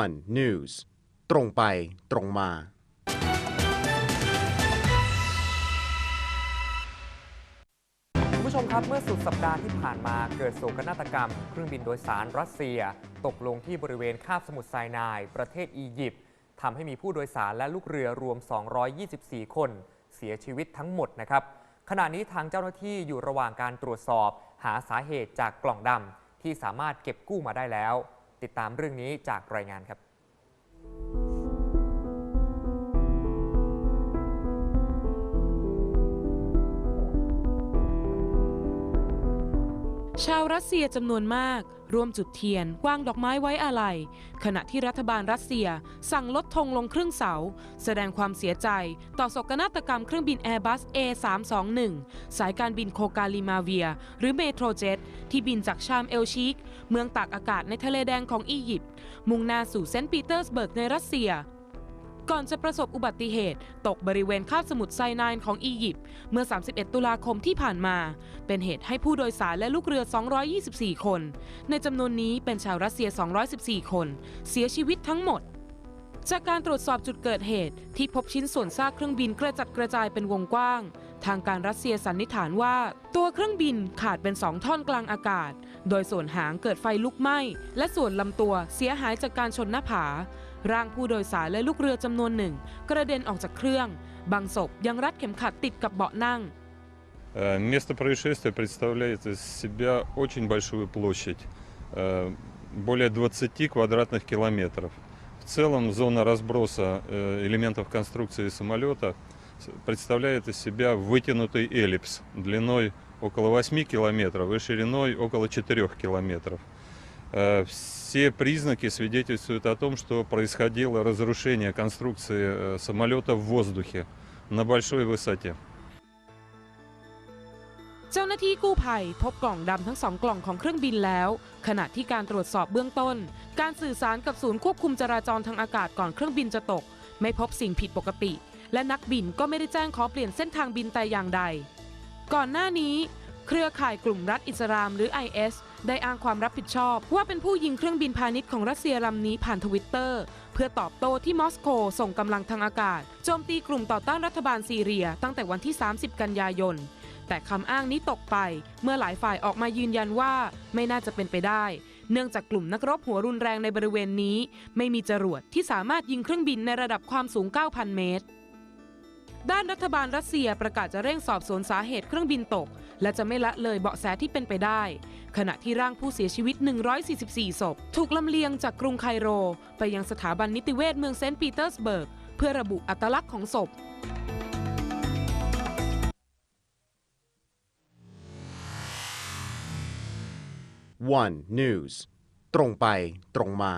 One News ตรงไปตรงมา คุณผู้ชมครับเมื่อสุดสัปดาห์ที่ผ่านมาเกิดโศกนาฏกรรม เครื่องบินโดยสารรัสเซีย ตกลงที่บริเวณคาบสมุทรไซนาย ประเทศอียิปต์ทำให้มีผู้โดยสารและลูกเรือรวม 224 คน เสียชีวิตทั้งหมดนะครับ ขณะนี้ทางเจ้าหน้าที่อยู่ระหว่างการตรวจสอบ หาสาเหตุจากกล่องดำที่สามารถเก็บกู้มาได้แล้ว ติดตามเรื่องนี้จากรายงานครับชาวรัสเซียจำนวนมากร่วมจุดเทียนวางดอกไม้ไว้อาลัย ขณะที่รัฐบาลรัสเซียสั่งลดธงลงครึ่งเสา แสดงความเสียใจต่อศกนาฏกรรมเครื่องบิน Airbus A321 สายการบินโคกาลิมาเวีย หรือเมโทรเจ็ตที่บินจากชามเอลชิก เมืองตากอากาศในทะเลแดงของอียิปต์มุ่งหน้าสู่เซนต์ปีเตอร์สเบิร์กในรัสเซีย ก่อนจะประสบอุบัติเหตุ ตกบริเวณคาบสมุทรไซนายน์ของอียิปต์เมื่อ 31 ตุลาคมที่ผ่านมา เป็นเหตุให้ผู้โดยสารและลูกเรือ 224 คน ในจำนวนนี้เป็นชาวรัสเซีย 214 คน เสียชีวิตทั้งหมดจากการตรวจสอบจุดเกิดเหตุที่พบชิ้นส่วนซากเครื่องบินกระจัดกระจายเป็นวงกว้าง ทางการรัสเซียสันนิษฐานว่า ตัวเครื่องบินขาดเป็นสองท่อนกลางอากาศ โดยส่วนหางเกิดไฟลุกไหม้ และส่วนลำตัวเสียหายจากการชนหน้าผา ร่างผู้โดยสารและลูกเรือจำนวนหนึ่ง กระเด็นออกจากเครื่อง บางศพยังรัดเข็มขัดติดกับเบาะนั่ง Э, Место происшествия представляет из себя очень большую площадь, э, более 20 квадратных километров. В целом зона разброса э, элементов конструкции самолета с- представляет из себя вытянутый эллипс длиной около 8 километров и шириной около 4 километров. Э, Все признаки свидетельствуют о том, что происходило разрушение конструкции э, самолета в воздухе на большой высоте. เจ้าหน้าที่กู้ภัยพบกล่องดำทั้งสองกล่องของเครื่องบินแล้ว ขณะที่การตรวจสอบเบื้องต้น การสื่อสารกับศูนย์ควบคุมจราจรทางอากาศก่อนเครื่องบินจะตก ไม่พบสิ่งผิดปกติ และนักบินก็ไม่ได้แจ้งขอเปลี่ยนเส้นทางบินแต่อย่างใด ก่อนหน้านี้ เครือข่ายกลุ่มรัฐอิสลามหรือ IS ได้อ้างความรับผิดชอบ ว่าเป็นผู้ยิงเครื่องบินพาณิชย์ของรัสเซียลำนี้ผ่านทวิตเตอร์ เพื่อตอบโต้ที่มอสโกส่งกำลังทางอากาศโจมตีกลุ่มต่อต้านรัฐบาลซีเรีย ตั้งแต่วันที่ 30 กันยายน แต่คำอ้างนี้ตกไป เมื่อหลายฝ่ายออกมายืนยันว่าไม่น่าจะเป็นไปได้ เนื่องจากกลุ่มนักรบหัวรุนแรงในบริเวณนี้ ไม่มีจรวดที่สามารถยิงเครื่องบินในระดับความสูง 9,000 เมตร ด้านรัฐบาลรัสเซียประกาศจะเร่งสอบสวนสาเหตุเครื่องบินตก และจะไม่ละเลยเบาะแสที่เป็นไปได้ ขณะที่ร่างผู้เสียชีวิต 144 ศพ ถูกลำเลียงจากกรุงไคโร ไปยังสถาบันนิติเวชเมืองเซนต์ปีเตอร์สเบิร์ก เพื่อระบุอัตลักษณ์ของศพ One News ตรงไปตรงมา